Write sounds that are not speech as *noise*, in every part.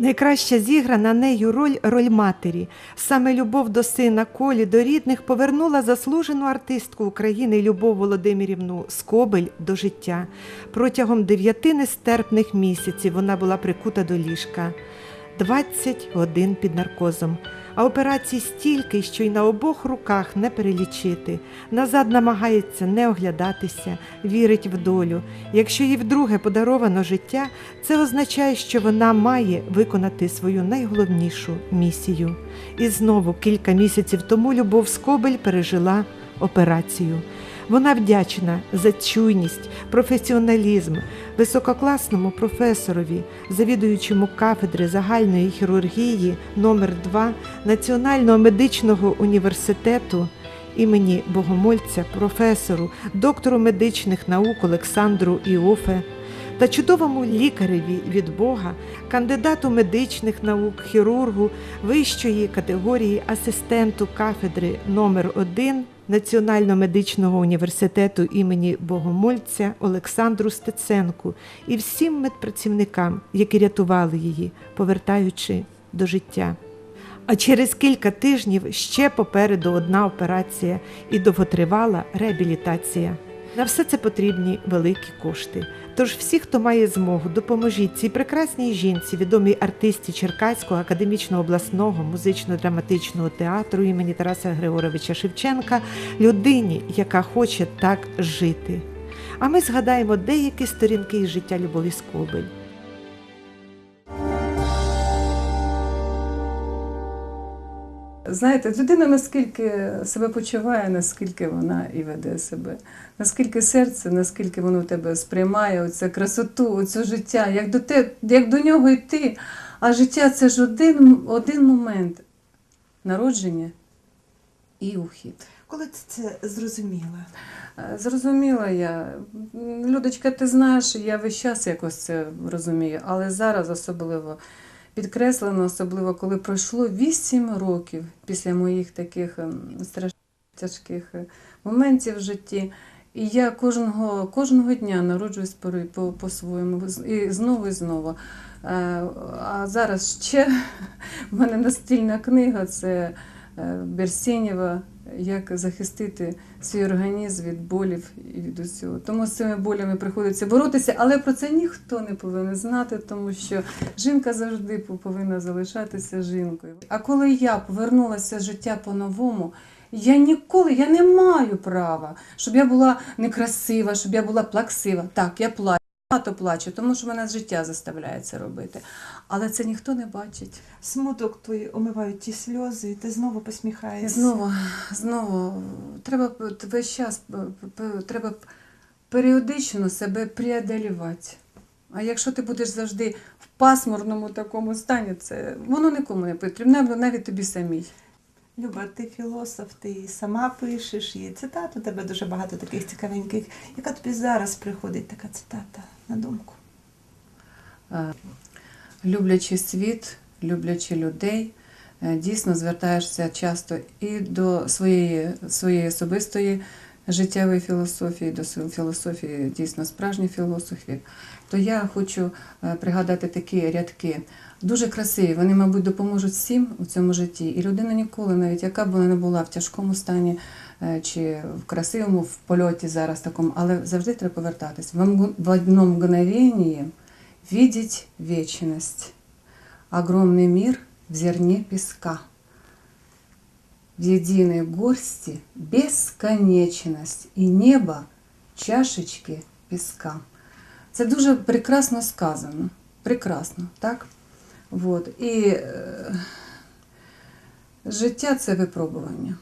Найкраща зіграна нею роль роль матері. Саме любов до сина Колі, до рідних повернула заслужену артистку України Любов Володимирівну Скобель до життя. Протягом дев'яти нестерпних місяців вона була прикута до ліжка. 20 годин під наркозом. А операцій стільки, що й на обох руках не перелічити. Назад намагається не оглядатися, вірить в долю. Якщо їй вдруге подаровано життя, це означає, що вона має виконати свою найголовнішу місію. І знову кілька місяців тому Любов Скобель пережила операцію. Вона вдячна за чуйність, професіоналізм, висококласному професорові, завідуючому кафедри загальної хірургії номер 2 Національного медичного університету імені Богомольця, професору, доктору медичних наук Олександру Іофе та чудовому лікареві від Бога, кандидату медичних наук, хірургу вищої категорії асистенту кафедри номер 1 Національного медичного університету імені Богомольця Олександру Стеценку і всім медпрацівникам, які рятували її, повертаючи до життя. А через кілька тижнів ще попереду одна операція і довготривала реабілітація. На все це потрібні великі кошти. Тож всі, хто має змогу, допоможіть цій прекрасній жінці, відомій артисті Черкаського академічного обласного музично-драматичного театру імені Тараса Григоровича Шевченка, людині, яка хоче так жити. А ми згадаємо деякі сторінки із життя Любові Скобель. Знаєте, людина наскільки себе почуває, наскільки вона і веде себе, наскільки серце, наскільки воно в тебе сприймає оцю красоту, оце життя, як до те, як до нього йти. А життя це ж один, один момент народження і ухід. Коли ти це зрозуміла? Е, Зрозуміла я. Людочка, ти знаєш, я весь час якось це розумію, але зараз особливо підкреслено, особливо коли пройшло 8 років після моїх таких ем, страшних тяжких е, моментів в житті. І я кожного, кожного дня народжуюсь по- по- по-своєму, і знову і знову. Е, А зараз ще *laughs* в мене настільна книга це е, Берсєнєва як захистити свій організм від болів і від усього. Тому з цими болями приходиться боротися, але про це ніхто не повинен знати, тому що жінка завжди повинна залишатися жінкою. А коли я повернулася з життя по-новому, я ніколи я не маю права, щоб я була некрасива, щоб я була плаксива. Так, я плачу. Багато плачу, тому що мене життя заставляє це робити. Але це ніхто не бачить. Смуток твої омивають ті сльози, і ти знову посміхаєшся. знову, знову, треба весь час треба періодично себе преодолівати. А якщо ти будеш завжди в пасмурному такому стані, це воно нікому не потрібно, навіть тобі самій. Люба, ти філософ, ти сама пишеш, і цитат у тебе дуже багато таких цікавеньких. Яка тобі зараз приходить така цитата на думку? Е, Люблячи світ, люблячи людей, е, дійсно звертаєшся часто і до своєї, своєї особистої життєвої філософії, до філософії дійсно справжніх філософів, то я хочу е, пригадати такі рядки. Дуже красиві, вони, мабуть, допоможуть всім у цьому житті. І людина ніколи, навіть яка б вона не була в тяжкому стані е, чи в красивому в польоті зараз такому, але завжди треба повертатись. В мг- В одном мгновении видеть вечность, огромный мир в зерне песка, в единой горсти бесконечность і небо чашечки піска. Це дуже прекрасно сказано. Прекрасно, так? Вот. І е, життя це випробування.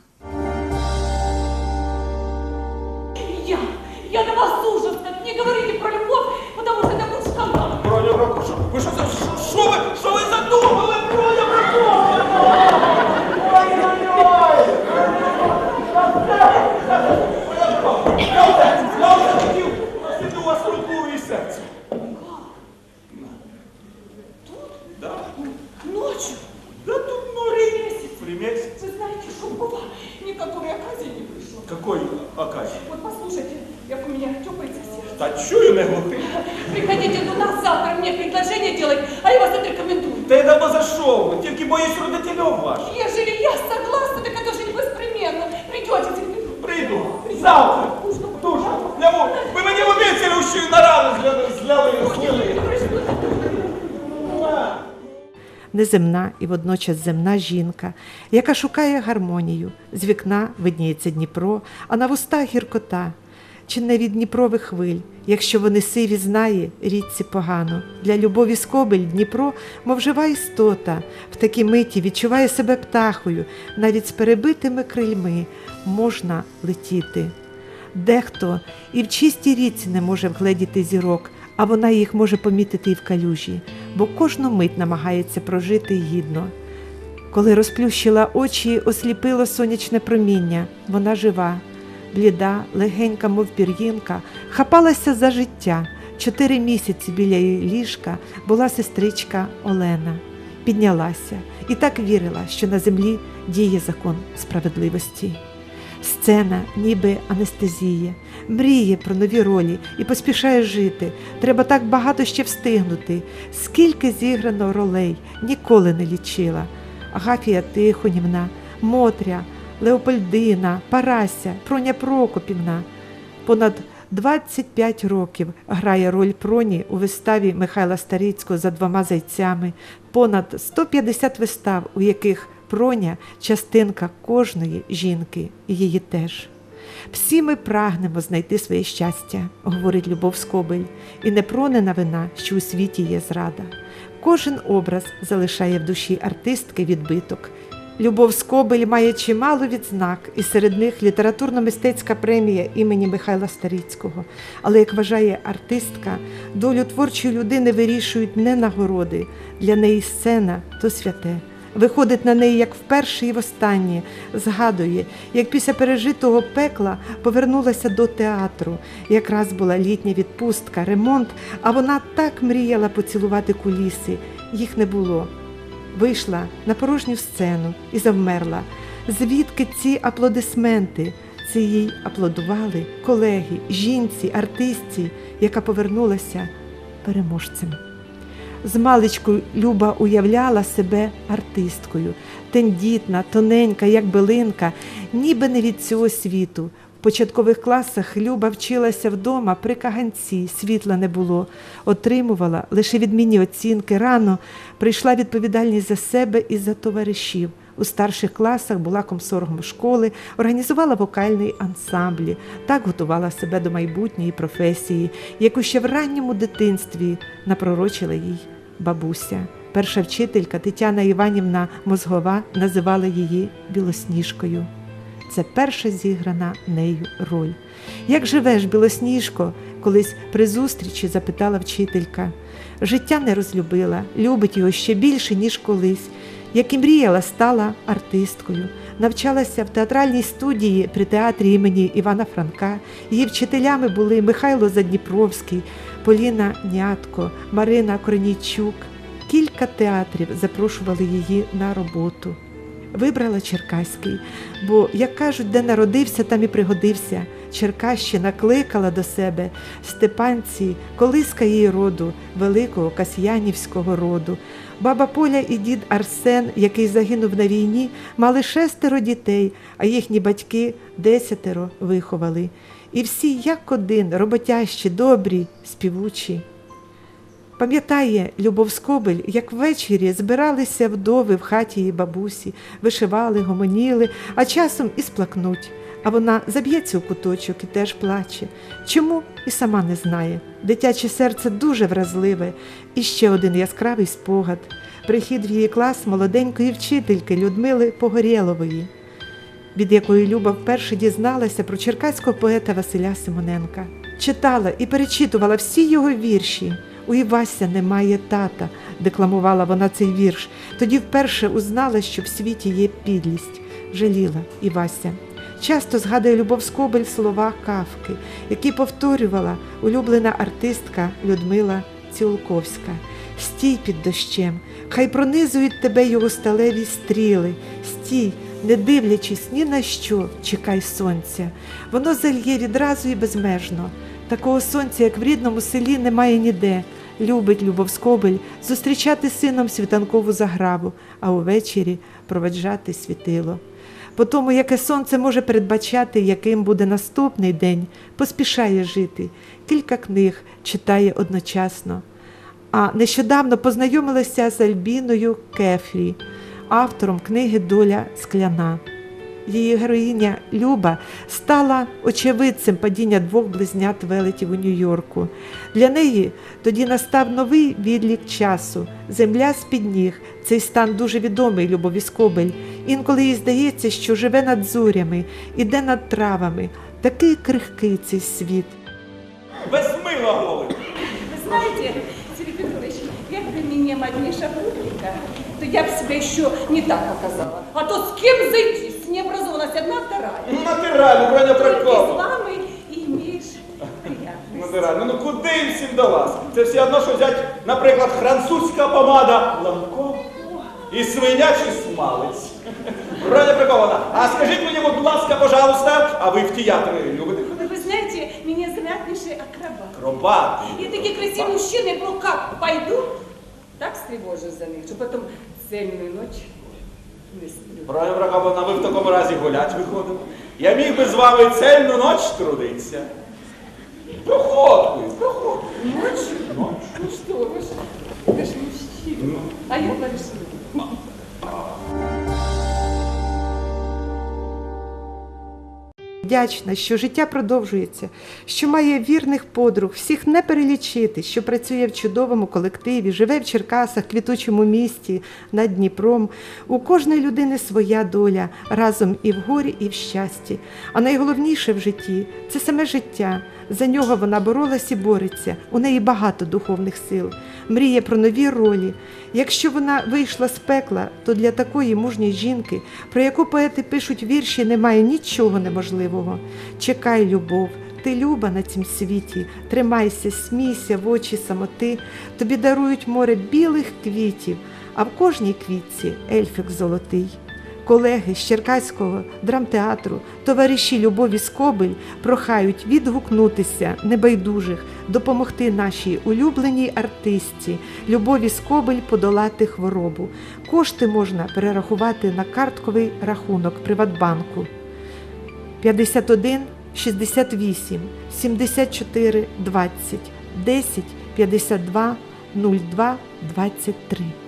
Завтра. Дуже. Ви мені і зляли, зляли, зляли. неземна і водночас земна жінка, яка шукає гармонію. З вікна видніється Дніпро, а на вустах гіркота. Чи не від Дніпрових хвиль, якщо вони сиві знає, рідці погано. Для любові скобель Дніпро, мов жива істота, в такій миті відчуває себе птахою, навіть з перебитими крильми можна летіти. Дехто і в чистій річці не може вгледіти зірок, а вона їх може помітити і в калюжі, бо кожну мить намагається прожити гідно. Коли розплющила очі, осліпило сонячне проміння, вона жива, бліда, легенька, мов пір'їнка, хапалася за життя. Чотири місяці біля її ліжка була сестричка Олена. Піднялася і так вірила, що на землі діє закон справедливості. Сцена, ніби анестезія, мріє про нові ролі і поспішає жити. Треба так багато ще встигнути. Скільки зіграно ролей, ніколи не лічила. Агафія Тихонівна, Мотря, Леопольдина, Парася, Проня Прокопівна. Понад 25 років грає роль Проні у виставі Михайла Старицького за двома зайцями, понад 150 вистав, у яких Проня частинка кожної жінки, і її теж. Всі ми прагнемо знайти своє щастя, говорить Любов Скобель, і не пронена вина, що у світі є зрада. Кожен образ залишає в душі артистки відбиток. Любов Скобель має чимало відзнак, і серед них літературно-мистецька премія імені Михайла Старицького. Але, як вважає артистка, долю творчої людини вирішують не нагороди. Для неї сцена то святе. Виходить на неї як вперше і востаннє, згадує, як після пережитого пекла повернулася до театру. Якраз була літня відпустка, ремонт, а вона так мріяла поцілувати куліси. Їх не було. Вийшла на порожню сцену і завмерла. Звідки ці аплодисменти? Це їй аплодували колеги, жінці, артистці, яка повернулася переможцем. З маличку Люба уявляла себе артисткою, тендітна, тоненька, як билинка, ніби не від цього світу. Початкових класах Люба вчилася вдома при каганці, світла не було, отримувала лише відмінні оцінки. Рано прийшла відповідальність за себе і за товаришів. У старших класах була комсоргом школи, організувала вокальний ансамблі, так готувала себе до майбутньої професії, яку ще в ранньому дитинстві напророчила їй бабуся. Перша вчителька Тетяна Іванівна Мозгова називала її Білосніжкою. Це перша зіграна нею роль. Як живеш, білосніжко? колись при зустрічі запитала вчителька. Життя не розлюбила, любить його ще більше, ніж колись. Як і мріяла, стала артисткою. Навчалася в театральній студії при театрі імені Івана Франка. Її вчителями були Михайло Задніпровський, Поліна Нятко, Марина Корнійчук. Кілька театрів запрошували її на роботу. Вибрала Черкаський, бо, як кажуть, де народився, там і пригодився. Черкащина кликала до себе степанці, колиска її роду, великого касьянівського роду. Баба Поля і дід Арсен, який загинув на війні, мали шестеро дітей, а їхні батьки десятеро виховали. І всі як один, роботящі, добрі, співучі. Пам'ятає Любов Скобель, як ввечері збиралися вдови в хаті її бабусі, вишивали, гомоніли, а часом і сплакнуть. А вона заб'ється у куточок і теж плаче. Чому і сама не знає. Дитяче серце дуже вразливе. І ще один яскравий спогад. Прихід в її клас молоденької вчительки Людмили Погорєлової, від якої Люба вперше дізналася про черкаського поета Василя Симоненка. Читала і перечитувала всі його вірші. У Івася немає тата, декламувала вона цей вірш. Тоді вперше узнала, що в світі є підлість. Жаліла Івася. Часто згадує Любов Скобель слова кавки, які повторювала улюблена артистка Людмила Цілковська. Стій під дощем, хай пронизують тебе його сталеві стріли. Стій, не дивлячись ні на що, чекай сонця. Воно зальє відразу і безмежно. Такого сонця, як в рідному селі, немає ніде. Любить Любов Скобель зустрічати сином світанкову заграву, а увечері проведжати світило. По тому, яке сонце може передбачати, яким буде наступний день, поспішає жити. Кілька книг читає одночасно. А нещодавно познайомилася з Альбіною Кефрі, автором книги Доля скляна. Її героїня Люба стала очевидцем падіння двох близнят велетів у Нью-Йорку. Для неї тоді настав новий відлік часу. Земля з-під ніг. Цей стан дуже відомий Любові Скобель. Інколи їй здається, що живе над зорями, іде над травами. Такий крихкий цей світ. Без мила голови. Вы знаете, Сергей Петрович, якби мені модніша публіка, то я б себе еще не так показала. А то з ким зайти? С необразованность одна, вторая. Ну, натиральну, Броня Только с Прокопова. вами имеешь приятность. Натиральну, ну куди їм всім до вас? Це все одно, що взяти, наприклад, французька помада Ланко і свинячий смалець. Броня Прокопова, а скажіть мені, будь ласка, пожалуйста, а ви в театрі любите? Вы, вы знаете, меня занятнейший акробат. Акробати. И такие красивые мужчины, ну как, пойду, так встревожусь за них, що потім сильну ночі не сплю. Броня Прокопова, ви в такому разі гулять виходимо. Я міг би з вами цельну ніч трудитися. Проходкою, проходкою. Ночі? Ну що ви ж, ви ж мужчина. А я большой. Вдячна, що життя продовжується, що має вірних подруг, всіх не перелічити, що працює в чудовому колективі, живе в Черкасах, квітучому місті, над Дніпром. У кожної людини своя доля разом і в горі, і в щасті. А найголовніше в житті це саме життя. За нього вона боролась і бореться. У неї багато духовних сил, мріє про нові ролі. Якщо вона вийшла з пекла, то для такої мужньої жінки, про яку поети пишуть вірші, немає нічого неможливого. Чекай, любов, ти люба на цім світі, тримайся, смійся в очі самоти, тобі дарують море білих квітів, а в кожній квітці ельфик золотий. Колеги з Черкаського драмтеатру, товариші Любові Скобель прохають відгукнутися небайдужих, допомогти нашій улюбленій артистці Любові Скобель подолати хворобу. Кошти можна перерахувати на картковий рахунок Приватбанку 51 68 74 20 10 52 02 23.